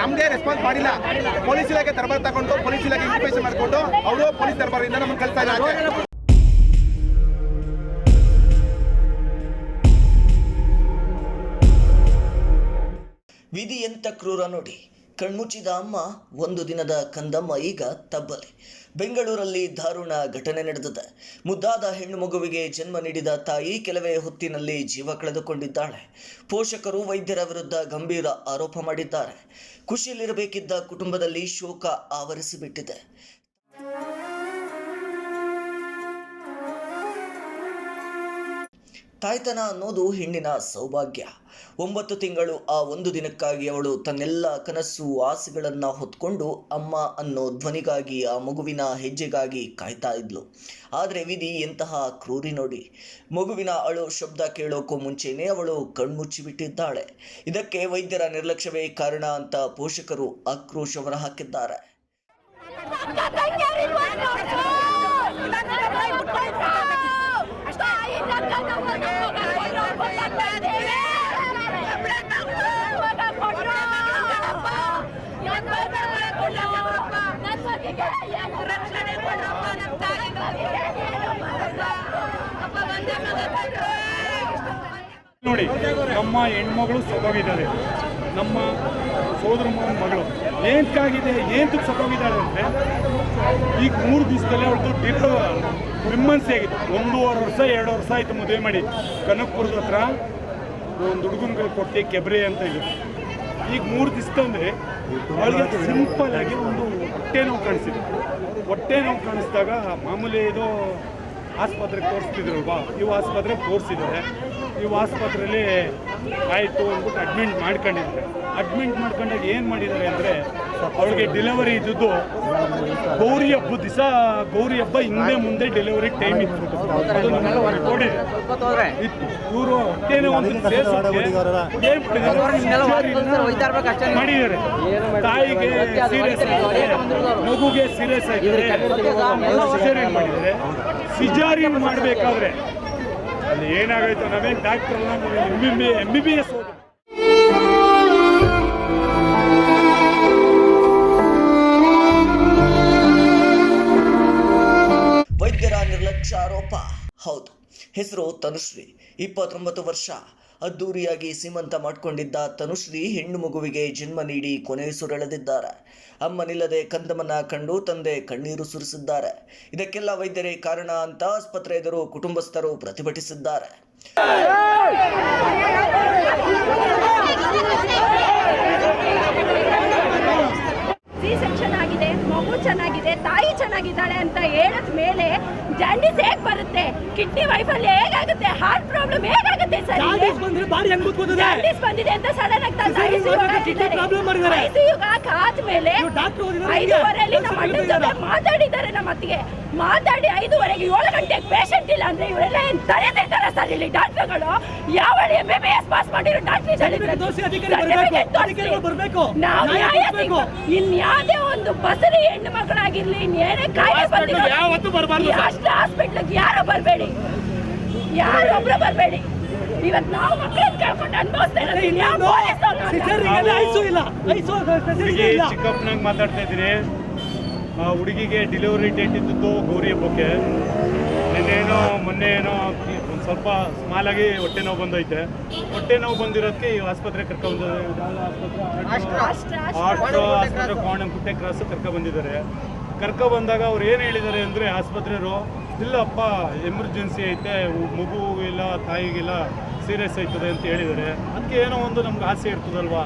ನಮ್ಗೆ ರೆಸ್ಪಾನ್ಸ್ ಮಾಡಿಲ್ಲ. ಪೊಲೀಸ್ ಇಲಾಖೆ ದರ್ಬಾರ್ ತಗೊಂಡು, ಪೊಲೀಸ್ ಇಲಾಖೆ ಇನ್ಫಾರ್ಮೇಶನ್ ಮಾಡ್ಕೊಂಡು, ಅವರು ಪೊಲೀಸ್ ದರ್ಬಾರಿಂದ ನಮ್ಮನ್ನು ಕಳ್ತಾ ಇದ್ದಾರೆ. ವಿಧಿ ಎಂತ ಕ್ರೂರ ನೋಡಿ. ಕಣ್ಮುಚ್ಚಿದ ಅಮ್ಮ ಒಂದು ದಿನದ ಕಂದಮ್ಮ ಈಗ ತಬ್ಬಲಿ. ಬೆಂಗಳೂರಲ್ಲಿ ದಾರುಣ ಘಟನೆ ನಡೆದಿದೆ. ಮುದ್ದಾದ ಹೆಣ್ಣು ಮಗುವಿಗೆ ಜನ್ಮ ನೀಡಿದ ತಾಯಿ ಕೆಲವೇ ಹೊತ್ತಿನಲ್ಲಿ ಜೀವ ಕಳೆದುಕೊಂಡಿದ್ದಾಳೆ. ಪೋಷಕರು ವೈದ್ಯರ ವಿರುದ್ಧ ಗಂಭೀರ ಆರೋಪ ಮಾಡಿದ್ದಾರೆ. ಖುಷಿಯಲ್ಲಿರಬೇಕಿದ್ದ ಕುಟುಂಬದಲ್ಲಿ ಶೋಕ ಆವರಿಸಿಬಿಟ್ಟಿದೆ. ತಾಯ್ತನ ಅನ್ನೋದು ಹೆಣ್ಣಿನ ಸೌಭಾಗ್ಯ. ಒಂಬತ್ತು ತಿಂಗಳು ಆ ಒಂದು ದಿನಕ್ಕಾಗಿ ಅವಳು ತನ್ನೆಲ್ಲ ಕನಸು ಆಸೆಗಳನ್ನು ಹೊತ್ಕೊಂಡು ಅಮ್ಮ ಅನ್ನೋ ಧ್ವನಿಗಾಗಿ, ಆ ಮಗುವಿನ ಹೆಜ್ಜೆಗಾಗಿ ಕಾಯ್ತಾ ಇದ್ಲು. ಆದರೆ ವಿಧಿ ಎಂತಹ ಕ್ರೂರಿ ನೋಡಿ. ಮಗುವಿನ ಅಳು ಶಬ್ದ ಕೇಳೋಕ್ಕೂ ಮುಂಚೆನೇ ಅವಳು ಕಣ್ಮುಚ್ಚಿಬಿಟ್ಟಿದ್ದಾಳೆ. ಇದಕ್ಕೆ ವೈದ್ಯರ ನಿರ್ಲಕ್ಷ್ಯವೇ ಕಾರಣ ಅಂತ ಪೋಷಕರು ಆಕ್ರೋಶ ಹೊರಹಾಕಿದ್ದಾರೆ ಅಕ್ಕ ತಂಗಿಯರಿಗೆ ಒಂದು ನೋಡ್ಸು. ನನ್ನ ಕೈ ಮುಟ್ಕೊಳ್ಸು. ತಾಯಿ ನನ್ನ ನಮ್ಮನ್ನ ಕೊಡ್ರು, ಕೊಡ್ತಾ ಇದ್ದೀವಿ. ಮಗ ಕೊಡ್ರು. ನನ್ ಮಗ ಕೊಡ್ರು. ನನ್ ಮಗಿಗೆ ಏನು ರಕ್ಷಣೆ ಕೊಡ್ರಪ್ಪ ನನ್ ತಾಯಿ ಮಗಿಗೆ ಏನು ಮಾಡಲ್ಲ. ಅಪ್ಪ ಒಂದೇ ಮಗ ಕೊಡ್ರು. ನೋಡಿ, ನಮ್ಮ ಹೆಣ್ಮಗಳು ಸತ್ತೋಗಿದ್ದಾರೆ ನಮ್ಮ ಸೋದರ ಮಗನ ಮಗಳು ಏನಕ್ಕಾಗಿದೆ ಏನಕ್ಕೆ ಸತ್ತೋಗಿದ್ದಾಳೆ ಅಂದರೆ, ಈಗ ಮೂರು ದಿವಸದಲ್ಲೇ ಅವ್ರದ್ದು ಡಿಪ್ ವಿಮನ್ಸ್ ಆಗಿತ್ತು. ಒಂದೂವರೆ ವರ್ಷ, ಎರಡು ವರ್ಷ ಆಯಿತು ಮದುವೆ ಮಾಡಿ. ಕನಕಪುರದ ಹತ್ರ ಒಂದು ಹುಡುಗನ್ಗಳು ಕೊಟ್ಟು ಕೆಬ್ರೆ ಅಂತ ಇದೆ ಈಗ ಮೂರು ದಿವಸದಂದ್ರೆ ಅವಳಿಗೆ ಸಿಂಪಲ್ ಆಗಿ ಒಂದು ಹೊಟ್ಟೆ ನೋವು ಕಾಣಿಸಿದೆ. ಹೊಟ್ಟೆ ನೋವು ಕಾಣಿಸಿದಾಗ ಮಾಮೂಲಿ ಇದು ಆಸ್ಪತ್ರೆಗೆ ತೋರಿಸ್ತಿದ್ರಲ್ವಾ ಇವು ಆಸ್ಪತ್ರೆಗೆ ತೋರಿಸಿದ್ದಾರೆ. ಇವು ಆಸ್ಪತ್ರೆಯಲ್ಲಿ ಆಯಿತು ಅಂದ್ಬಿಟ್ಟು ಅಡ್ಮಿಂಟ್ ಮಾಡ್ಕೊಂಡಿದ್ದಾರೆ. ಅಡ್ಮಿಂಟ್ ಮಾಡ್ಕೊಂಡಾಗ ಏನು ಮಾಡಿದ್ದಾರೆ ಅಂದರೆ ಅವಳಿಗೆ ಡೆಲಿವರಿ ಇದ್ದದ್ದು ಗೌರಿ ಹಬ್ಬ ದಿವಸ ಗೌರಿ ಹಬ್ಬ ಹಿಂದೆ ಮುಂದೆ ಡೆಲಿವರಿ ಟೈಮ್ ಇತ್ತು. ಇತ್ತು. ಇವರು ಹೊಟ್ಟೆನೇ ಒಂದು ಮಾಡಿದ್ದಾರೆ? ತಾಯಿಗೆ ಸೀರಿಯಸ್ ಮಗುಗೆ ಸೀರಿಯಸ್ ಆಗಿದೆ. ಸಿಜಾರಿಯನ್ ಮಾಡಿದರೆ ಸಿಜಾರಿಯನ್ ಮಾಡಬೇಕಾದ್ರೆ ಅಲ್ಲಿ ಏನಾಗೈತೆ ನಮಗೆ doctor M B B M B B S ವೈದ್ಯರ ನಿರ್ಲಕ್ಷ್ಯ ಆರೋಪ. ಹೌದು. ಹೆಸರು ತನುಶ್ರೀ. ಇಪ್ಪತ್ತೊಂಬತ್ತು ವರ್ಷ. ಅದ್ದೂರಿಯಾಗಿ ಸೀಮಂತ ಮಾಡಿಕೊಂಡಿದ್ದ ತನುಶ್ರೀ ಹೆಣ್ಣು ಮಗುವಿಗೆ ಜನ್ಮ ನೀಡಿ ಕೊನೆಯುಸುರೆಳೆದಿದ್ದಾರೆ ಅಮ್ಮನಿಲ್ಲದೆ ಕಂದಮನ ಕಂಡು ತಂದೆ ಕಣ್ಣೀರು ಸುರಿಸಿದ್ದಾರೆ. ಇದಕ್ಕೆಲ್ಲ ವೈದ್ಯರೇ ಕಾರಣ ಅಂತ ಆಸ್ಪತ್ರೆ ಎದುರು ಕುಟುಂಬಸ್ಥರು ಪ್ರತಿಭಟಿಸಿದ್ದಾರೆ. ಸಿ ಸೆಕ್ಷನ್ ಆಗಿದೆ. ಮಗು ಚೆನ್ನಾಗಿದೆ ತಾಯಿ ಚೆನ್ನಾಗಿದ್ದಾಳೆ ಅಂತ ಹೇಳಿದ ಮೇಲೆ ಜಾಂಡೀಸ್ ಹೇಗ್ ಬರುತ್ತೆ? ಕಿಡ್ನಿ ವೈಫಲ್ಯ ಹೇಗಾಗುತ್ತೆ? ಹಾರ್ಟ್ ಪ್ರಾಬ್ಲಮ್ ಹೇಗಾಗುತ್ತೆ ಸರ್ ಜಾಂಡೀಸ್ ಬಂದಿದೆ ಅಂತ ಸಡನ್ ಆಗಿ ಆದ್ಮೇಲೆ ಐದೂವರೆಯಲ್ಲಿ ನಮ್ಮ ಅಣ್ಣನ ಜೊತೆ ಮಾತಾಡಿದ್ದಾರೆ ನಮ್ಮ ಅತ್ತಿಗೆ. ಮಾತಾಡಿ ಐದುವರೆಗೆ ಏಳು ಗಂಟೆಗೆ ಪೇಷಂಟ್ ಇಲ್ಲ ಅಂದ್ರೆ ಇವರೆಲ್ಲ ಏನ್ ತಲೆ ತಿಂತಾರ ಸರ್ ಇಲ್ಲಿ ಡಾಕ್ಟರ್ಗಳು? ಯಾವ M B B S pass ಮಾಡಿರೋ ಡಾಕ್ಟರ್. ನಾವು ನ್ಯಾಯ. ಇನ್ಯಾವುದೇ ಒಂದು ಬಸರಿ ಹೆಣ್ಣು ಮಕ್ಕಳಾಗಿರ್ಲಿ ಏನೇ ಕಾಯಿಲೆ ಬಂದಿರೋ ಯಾವತ್ತೂ ಬರ್ಬಾರ್ದು ಸರ್. ಅಷ್ಟು ಹಾಸ್ಪಿಟ್ಲಿಗೆ ಯಾರು ಬರಬೇಡಿ. ಯಾರೊಬ್ರು ಬರಬೇಡಿ. ಇವತ್ತು ನಾವು ಮಕ್ಕಳನ್ನ ಕಳ್ಕೊಂಡು ಅನುಭವಿಸ್ತಾ ಇರೋದು ಚಿಕ್ಕಪ್ಪನಾಗ ಮಾತಾಡ್ತಾ ಇದ್ದೀರಿ ಆ ಹುಡುಗಿಗೆ ಡೆಲಿವರಿ ಡೇಟ್ ಇದ್ದದ್ದು ಗೌರಿ ಹಬ್ಬಕ್ಕೆ. ನಿನ್ನೇನೋ ಮೊನ್ನೆ ಏನೋ ಒಂದು ಸ್ವಲ್ಪ ಸ್ಮಾಲ್ ಆಗಿ ಹೊಟ್ಟೆ ನೋವು ಬಂದೈತೆ. ಹೊಟ್ಟೆ ನೋವು ಬಂದಿರೋದಕ್ಕೆ ಈ ಆಸ್ಪತ್ರೆ ಕರ್ಕೊಂಡು ಆಸ್ಪತ್ರೆ ಆಸ್ಪತ್ರೆ ಕೋಣಂಕುಟ್ಟೆ ಕ್ರಾಸ್ ಕರ್ಕೊ ಬಂದಿದ್ದಾರೆ. ಕರ್ಕೊ ಬಂದಾಗ ಅವ್ರು ಏನು ಹೇಳಿದ್ದಾರೆ ಅಂದರೆ, ಆಸ್ಪತ್ರೆಯವರು, ಇಲ್ಲಪ್ಪ ಎಮರ್ಜೆನ್ಸಿ ಐತೆ, ಮಗು ಇಲ್ಲ, ತಾಯಿಗಿಲ್ಲ ಸೀರಿಯಸ್ ಆಯ್ತದೆ ಅಂತ ಹೇಳಿದ್ದಾರೆ. ಅದಕ್ಕೆ ಏನೋ ಒಂದು ನಮ್ಗೆ ಆಸೆ ಇರ್ತದಲ್ವಾ?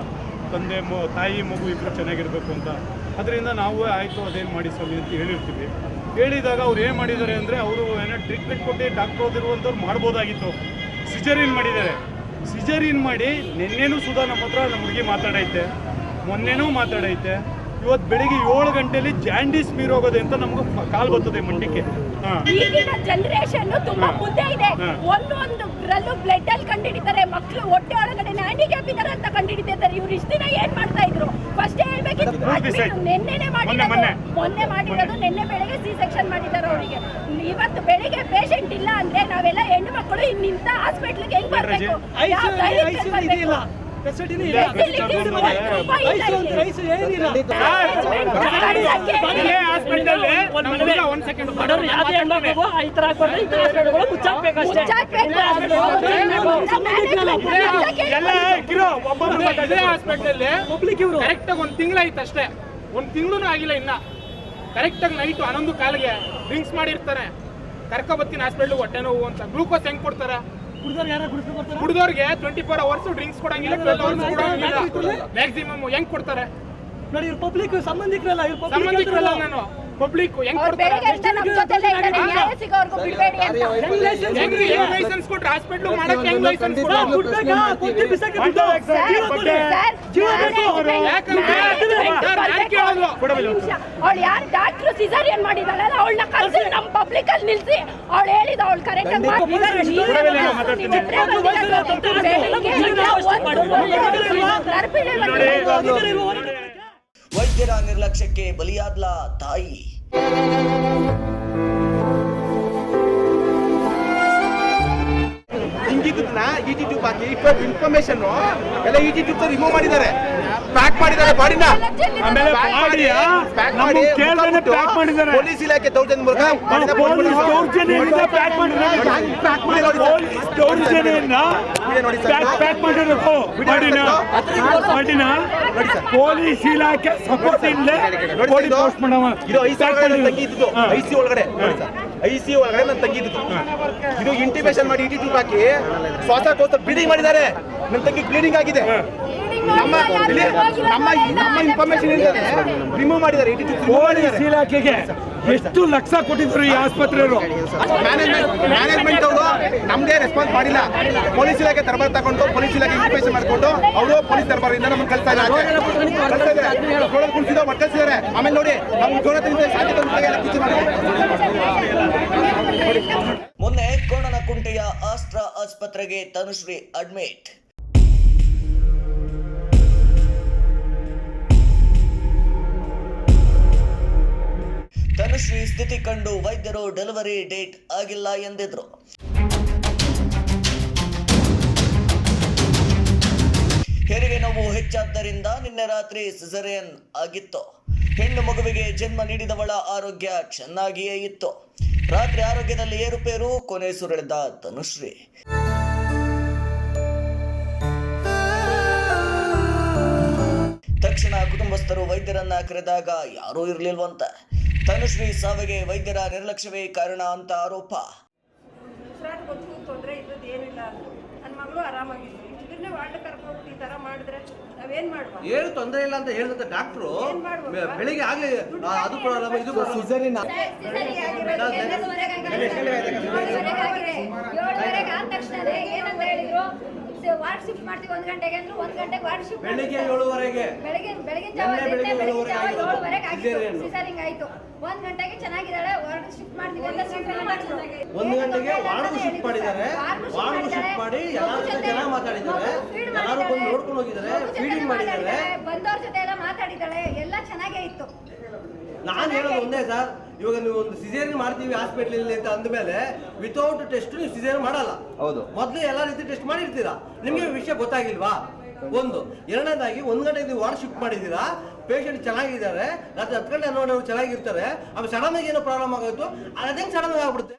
ತಂದೆ, ಮ, ತಾಯಿ, ಮಗು ಇಬ್ಬರು ಚೆನ್ನಾಗಿರ್ಬೇಕು ಅಂತ. ಅದರಿಂದ ನಾವು ಆಯಿತು, ಅದೇನು ಮಾಡಿ ಸ್ವಾಮಿ ಅಂತ ಹೇಳಿರ್ತೀವಿ. ಹೇಳಿದಾಗ ಅವ್ರು ಏನು ಮಾಡಿದ್ದಾರೆ ಅಂದರೆ, ಅವರು ಏನೋ ಟ್ರೀಟ್ಮೆಂಟ್ ಕೊಟ್ಟು ಡಾಕ್ಟರ್ ಓದಿರುವಂಥವ್ರು ಮಾಡ್ಬೋದಾಗಿತ್ತು. ಸಿಜರಿನ್ ಮಾಡಿದ್ದಾರೆ. ಸಿಜರಿನ್ ಮಾಡಿ ನಿನ್ನೆನೂ ಸುಧಾ ನಮ್ಮ ಹತ್ರ ನಮ್ಮ ಹುಡುಗಿ ಮಾತಾಡೈತೆ. ಮೊನ್ನೆನೂ ಮಾತಾಡೈತೆ. ಇವತ್ತು ಬೆಳಿಗ್ಗೆ ಏಳು ಗಂಟೆಲಿ ಜಾಂಡೀಸ್ ಮೀರೋಗೋದೆ ಅಂತ ನಮ್ಗೆ ಕಾಲ್ ಬರ್ತದೆ ಮಂಡಿಕೆ. ಈಗಿನ ಜನರೇಷನ್ ತುಂಬಾ ಮುದ್ದೆ ಮುಂದೆ ಇದೆ. ಹಾ. ಒಂದೊಂದು ರಲ್ಲೂ ಬ್ಲಡ್ ಅಲ್ಲಿ ಕಂಡಿಡಿತಾರೆ. ಮಕ್ಕಳು ಹೊಟ್ಟೆ ಒಳಗಡೆ ಹ್ಯಾಂಡಿಕ್ಯಾಪ್ ಇದಾರೆ ಅಂತ ಕಂಡಿಡಿತಾರೆ ಇವ್ರು ಇಷ್ಟ ದಿನ ಏನ್ ಮಾಡ್ತಾ ಇದ್ರು? ಫಸ್ಟ್ ಹೇಳ್ಬೇಕಿತ್ತು. ನಿನ್ನೆನೆ ಮಾಡಿರೋದು. ಮೊನ್ನೆ, ಮೊನ್ನೆ ಮಾಡಿರೋದು. ನಿನ್ನೆ ಬೆಳಿಗ್ಗೆ ಸಿ ಸೆಕ್ಷನ್ ಮಾಡಿದ್ದಾರೆ ಅವರಿಗೆ. ಇವತ್ತು ಬೆಳಿಗ್ಗೆ ಪೇಷಂಟ್ ಇಲ್ಲ ಅಂದ್ರೆ ನಾವೆಲ್ಲ ಹೆಣ್ಣು ಮಕ್ಕಳು ಇನ್ನಿಂತ ಹಾಸ್ಪಿಟ್ಲಿಗೆ ಹೆಂಗ್ ಬರ್ಬೇಕು? ಫೆಸಿಲಿಟಿನೇ ಇಲ್ಲ. ಅಂತ ಏನಿಲ್ಲ ಒಂದ್ ಸೆಕೆಂಡ್ ಬಡವ್ರು ಯಾವ್ದೇ ಹೆಣ್ಮಕ್ಳಿಗೂ ಈ ತರ ಹಾಕೊಂಡ್ರೆ ಈ ತರ ಹಾಸ್ಪಿಟಲ್ಗಳು ಮುಚ್ಚಾಕ್ಬೇಕಷ್ಟೇ ಮುಚ್ಚಾಕ್ಬೇಕು. ಎಲ್ಲ ಕಿರೋ ಒಬ್ಬೊಬ್ರು ಇದೇ ಹಾಸ್ಪಿಟಲ್ ಪಬ್ಲಿಕ್ ಇವರು ಕರೆಕ್ಟ್ ಆಗಿ ಒಂದು ತಿಂಗಳಾಯ್ತು ಅಷ್ಟೇ ಒಂದು ತಿಂಗಳು ಆಗಿಲ್ಲ ಇನ್ನ ಕರೆಕ್ಟ್ ಆಗಿ ನೈಟ್ ಹನ್ನೊಂದು ಕಾಲಿಗೆ ಡ್ರಿಂಕ್ಸ್ ಮಾಡಿರ್ತಾರೆ ಕರ್ಕೊ ಬರ್ತೀನಿ ಹಾಸ್ಪಿಟಲ್ ಹೊಟ್ಟೆ ನೋವು ಅಂತ ಗ್ಲೂಕೋಸ್ ಹೆಂಗ್ ಕೊಡ್ತಾರೆ ಕುಡ್ದವ್ರಿಗೆ ಟ್ವೆಂಟಿ ಫೋರ್ ಅವರ್ಸ್ ಡ್ರಿಂಕ್ಸ್ ಕೊಡಂಗಿಲ್ಲ ಟ್ವೆಲ್ ಅವರ್ಸ್ ಕೊಡಂಗಿಲ್ಲ. ಮ್ಯಾಕ್ಸಿಮಮ್ ಹೆಂಗ್ ಕೊಡ್ತಾರೆ? ನೋಡಿ ಇವ್ರು ಪಬ್ಲಿಕ್ ಸಂಬಂಧಿಕರಲ್ಲ ಇವ್ರ ಸಂಬಂಧಿಕರಲ್ಲ ನಾನು. ಪಬ್ಲಿಕ್ ಲೈಸೆನ್ಸ್ ಕೊಟ್ರೆ? ಹಾಸ್ಪಿಟ್ಲ್ ಮಾಡಕ್ಕೆ ಹೆಂಗ್ ಲೈಸೆನ್ಸ್ ಅವಳು ಯಾರು ಡಾಕ್ಟ್ರು ಸಿಸರಿಯನ್ ಮಾಡಿದಾಳಲ್ಲ ಅವಳನ್ನ ಕರೆಸಿ ನಮ್ಮ ಪಬ್ಲಿಕ್ ಅಲ್ಲಿ ನಿಲ್ಸಿ ಅವಳು ಹೇಳಿದ ಅವಳು ಕರೆಕ್ಟ್ ಆಗಿ ಹೊರಗಡೆ ವೈದ್ಯರ ನಿರ್ಲಕ್ಷ್ಯಕ್ಕೆ ಬಲಿಯಾದ್ಲ ತಾಯಿ. ಹಿಂಗಿದ್ದನ್ನ ಇ ಟ್ಯೂಬ್ ಹಾಕಿ ಇನ್ಫಾರ್ಮೇಶನ್ ಎಲ್ಲ ಟಿ ಟ್ಯೂಬ್ ರಿಮೂವ್ ಮಾಡಿದ್ದಾರೆ. ಪ್ಯಾಕ್ ಮಾಡಿದ್ದಾರೆ ಬಾಡಿನ. ಆಮೇಲೆ ಬಾಡಿಯ ನಮ್ಗೆ ಕೇಳ್ದೇನೆ ಪ್ಯಾಕ್ ಮಾಡಿದ್ದಾರೆ. ಪೊಲೀಸ್ ಇಲಾಖೆ ದೌರ್ಜನ್ಯ ಮೂಲಕ ಪೊಲೀಸ್ ದೌರ್ಜನ್ಯದಿಂದ ಪ್ಯಾಕ್ ಮಾಡಿದ್ದಾರೆ. ಪ್ಯಾಕ್ ನೋಡಿ ಸರ್. ಪೊಲೀಸ್ ದೌರ್ಜನ್ಯದಿಂದ ವಿಡಿಯೋ ನೋಡಿ ಸರ್. ಪ್ಯಾಕ್ ಪ್ಯಾಕ್ ಮಾಡಿರೋದು ಬಾಡಿನ ಬಾಡಿನ ಪೊಲೀಸ್ ಇಲಾಖೆ ಸಪೋರ್ಟ್ ಇಲ್ಲದೆ ಐಸಿ ಬಾಡಿ ಇದು- ಪೋಸ್ಟ್ ಮಾಡವ ಇದು ಐ ಸಿ ಒಳಗಡೆ ನನ್ನ ತಂಗಿ ಇದ್ದಿದ್ದು ಐ ಸಿ ಒಳಗಡೆ. ಐ ಸಿ ಒಳಗಡೆ ನನ್ನ ತಂಗಿ ಇದ್ದಿದ್ದು ಇದು ಇಂಟಿಮೇಷನ್ ಮಾಡಿ ಇಟಿ ಟೂಪ್ ಹಾಕಿ ಶ್ವಾಸಕೋಶ ಬ್ಲೀಡಿಂಗ್ ಮಾಡಿದ್ದಾರೆ. ನನ್ನ ತಂಗಿ ಬ್ಲೀಡಿಂಗ್ ಆಗಿದೆ. ನಮ್ಮ ನಮ್ಮ ಇನ್ಫಾರ್ಮೇಶನ್ ಇದ್ದಾರೆ ರಿಮೂವ್ ಮಾಡಿದ್ದಾರೆ ಪೊಲೀಸ್ ಇಲಾಖೆಗೆ ಎಷ್ಟು ಲಕ್ಷ ಕೊಟ್ಟಿದ್ರು ಈ ಆಸ್ಪತ್ರೆಯವರು ಮ್ಯಾನೇಜ್ಮೆಂಟ್ ಅವರು ನಮ್ದೇ ರೆಸ್ಪಾನ್ಸ್ ಮಾಡಿಲ್ಲ ಪೊಲೀಸ್ ಇಲಾಖೆ ತರಬಾರ್ ತಗೊಂಡು ಪೊಲೀಸ್ ಇಲಾಖೆ ಇನ್ಫಾರ್ಮೇಶನ್ ಮಾಡ್ಕೊಂಡು ಅವರು ಪೊಲೀಸ್ ದರ್ಬಾರಿಂದ ನಮ್ಮನ್ನು ಕಳ್ತಾ ಇದ್ದಾರೆ. ಕುಣಿಸಿದ ಆಮೇಲೆ ನೋಡಿ ನಮ್ಮ ತೆಗೆದು ಸಾಧ್ಯತೆ ಮೊನ್ನೆ ಕೋಣನಕುಂಟೆಯ ಆಸ್ತ್ರ ಆಸ್ಪತ್ರೆಗೆ ತನುಶ್ರೀ ಅಡ್ಮಿಟ್. ತನುಶ್ರೀ ಸ್ಥಿತಿ ಕಂಡು ವೈದ್ಯರು ಡೆಲಿವರಿ ಡೇಟ್ ಆಗಿಲ್ಲ ಎಂದಿದ್ರು. ಹೆರಿಗೆ ನೋವು ಹೆಚ್ಚಾದ್ದರಿಂದ ನಿನ್ನೆ ರಾತ್ರಿ ಸಿಸರಿಯನ್ ಆಗಿತ್ತು. ಹೆಣ್ಣು ಮಗುವಿಗೆ ಜನ್ಮ ನೀಡಿದವಳ ಆರೋಗ್ಯ ಚೆನ್ನಾಗಿಯೇ ಇತ್ತು. ರಾತ್ರಿ ಆರೋಗ್ಯದಲ್ಲಿ ಏರುಪೇರು ಕೊನೆ ಸುರಳಿದ ತನುಶ್ರೀ ತಕ್ಷಣ ಕುಟುಂಬಸ್ಥರು ವೈದ್ಯರನ್ನ ಕರೆದಾಗ ಯಾರೂ ಇರಲಿಲ್ವಂತ. ತನುಶ್ರೀ ಸಾವಿಗೆ ವೈದ್ಯರ ನಿರ್ಲಕ್ಷ್ಯವೇ ಕಾರಣ ಅಂತ ಆರೋಪ. ತೊಂದರೆ ಇದ್ದದ್ದು ಏನಿಲ್ಲ ನನ್ನ ಮಗಳು ಆರಾಮಾಗಿತ್ತು ಇದನ್ನೇ ವಾರ್ಡ್ ಕರ್ಕೊಂಡು ಈ ಥರ ಮಾಡಿದ್ರೆ ನಾವೇನು ಮಾಡುವ? ಏನು ತೊಂದರೆ ಇಲ್ಲ ಅಂತ ಹೇಳಿದಂತ ಡಾಕ್ಟ್ರು ಏನ್? ಬೆ- ಬೆಳಿಗ್ಗೆ ಆಗ್ಲಿ ಅದು ಪ್ರಾಬ್ಲಮ್ ಇದು ಪ್ರಾಬ್ಲಮ್ ವಾರ್ಡ್ ಶಿಫ್ಟ್ ಮಾಡ್ತೀವಿ ಒಂದ್ ಗಂಟೆಗೆ ಅಂದ್ರೆ ಒಂದ್ ಗಂಟೆಗೆ ವಾರ್ಡ್ ಶಿಫ್ಟ್ ಬೆಳಿಗ್ಗೆ ಏಳುವರೆಗೆ. ಬೆಳಿಗ್ಗೆ ಬೆಳಿಗ್ಗೆ ಜಾವ ಏಳುವರೆಗೆ ಆಗಿತ್ತು. ಸಿಸರಿಂಗ್ ಆಯ್ತು. ಒಂದ್ ಗಂಟೆಗೆ ಚೆನ್ನಾಗಿದ್ದಾಳೆ ವಾರ್ಡ್ ಶಿಫ್ಟ್ ಮಾಡ್ತೀವಿ ಅಂತ ಶಿಫ್ಟ್ ಮಾಡಿದ್ರು ಒಂದು ಗಂಟೆಗೆ ವಾರ್ಡ್ ಶಿಫ್ಟ್ ಮಾಡಿದ್ದಾರೆ. ವಾರ್ಡ್ ಶಿಫ್ಟ್ ಮಾಡಿ ಎಲ್ಲರ ಜೊತೆ ಚೆನ್ನಾಗಿ ಮಾತಾಡಿದ್ದಾರೆ. ಎಲ್ಲರೂ ಬಂದು ನೋಡ್ಕೊಂಡು ಹೋಗಿದ್ದಾರೆ. ಫೀಡಿಂಗ್ ಮಾಡಿದ್ದಾರೆ. ಬಂದವ್ರ ಜೊತೆ ಎಲ್ಲ ಮಾತಾಡಿದ್ದಾಳೆ ಎಲ್ಲ ಚೆನ್ನಾಗೇ ಇತ್ತು. ನಾನು ಹೇಳೋದು ಒಂದೇ ಸರ್. ಇವಾಗ ನೀವು ಒಂದು ಸಿಸೇರಿಯನ್ ಮಾಡ್ತೀವಿ ಹಾಸ್ಪಿಟಲ್ ಅಂತ ಅಂದಮೇಲೆ ವಿತೌಟ್ ಟೆಸ್ಟ್ ನೀವು ಸಿಸೇರಿಯನ್ ಮಾಡಲ್ಲ. ಹೌದು. ಮೊದಲು ಎಲ್ಲ ರೀತಿ ಟೆಸ್ಟ್ ಮಾಡಿರ್ತೀರಾ? ನಿಮಗೆ ವಿಷಯ ಗೊತ್ತಾಗಿಲ್ವಾ? ಒಂದು. ಎರಡನೇದಾಗಿ ಒಂದು ಗಂಟೆ ನೀವು ವಾರ್ಡ್ ಶಿಫ್ಟ್ ಮಾಡಿದ್ದೀರಾ? ಪೇಷಂಟ್ ಚೆನ್ನಾಗಿದ್ದಾರೆ. ರಾತ್ರಿ ಹತ್ತು ಗಂಟೆ ಹನ್ನೊಂದು ಚೆನ್ನಾಗಿರ್ತಾರೆ. ಆಮೇಲೆ ಸಡನ್ ಆಗಿ ಏನೋ ಪ್ರಾಬ್ಲಮ್ ಆಗೋಯ್ತು. ಅದೇ ಸಡನ್ ಆಗಿ ಆಗ್ಬಿಡುತ್ತೆ?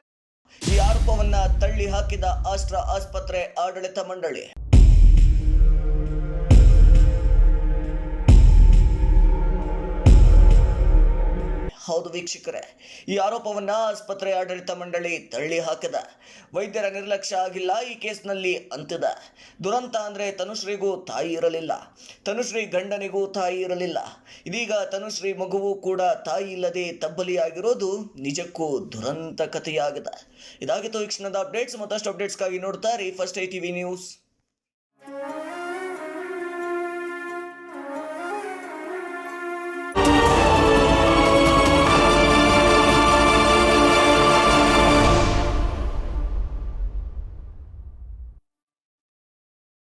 ಈ ಆರೋಪವನ್ನ ತಳ್ಳಿ ಹಾಕಿದ ಆಸ್ತ್ರ ಆಸ್ಪತ್ರೆ ಆಡಳಿತ ಮಂಡಳಿ. ಹೌದು ವೀಕ್ಷಕರೇ, ಈ ಆರೋಪವನ್ನ ಆಸ್ಪತ್ರೆ ಆಡಳಿತ ಮಂಡಳಿ ತಳ್ಳಿ ಹಾಕಿದ. ವೈದ್ಯರ ನಿರ್ಲಕ್ಷ್ಯ ಆಗಿಲ್ಲ, ಈ ಕೇಸ್ನಲ್ಲಿ ಅಂತಿದ ದುರಂತ ಅಂದ್ರೆ ತನುಶ್ರೀಗೂ ತಾಯಿ ಇರಲಿಲ್ಲ. ತನುಶ್ರೀ ಗಂಡನಿಗೂ ತಾಯಿ ಇರಲಿಲ್ಲ. ಇದೀಗ ತನುಶ್ರೀ ಮಗುವು ಕೂಡ ತಾಯಿ ಇಲ್ಲದೆ ತಬ್ಬಲಿಯಾಗಿರೋದು ನಿಜಕ್ಕೂ ದುರಂತ ಕಥೆಯಾಗಿದೆ. ಇದಾಗಿತ್ತು ವೀಕ್ಷಣದ ಕ್ಷಣದ ಅಪ್ಡೇಟ್ಸ್, ಮತ್ತಷ್ಟು ಅಪ್ಡೇಟ್ಸ್ಗಾಗಿ ನೋಡ್ತಾರೆ ಫಸ್ಟ್ ಐ ಟಿವಿ ನ್ಯೂಸ್.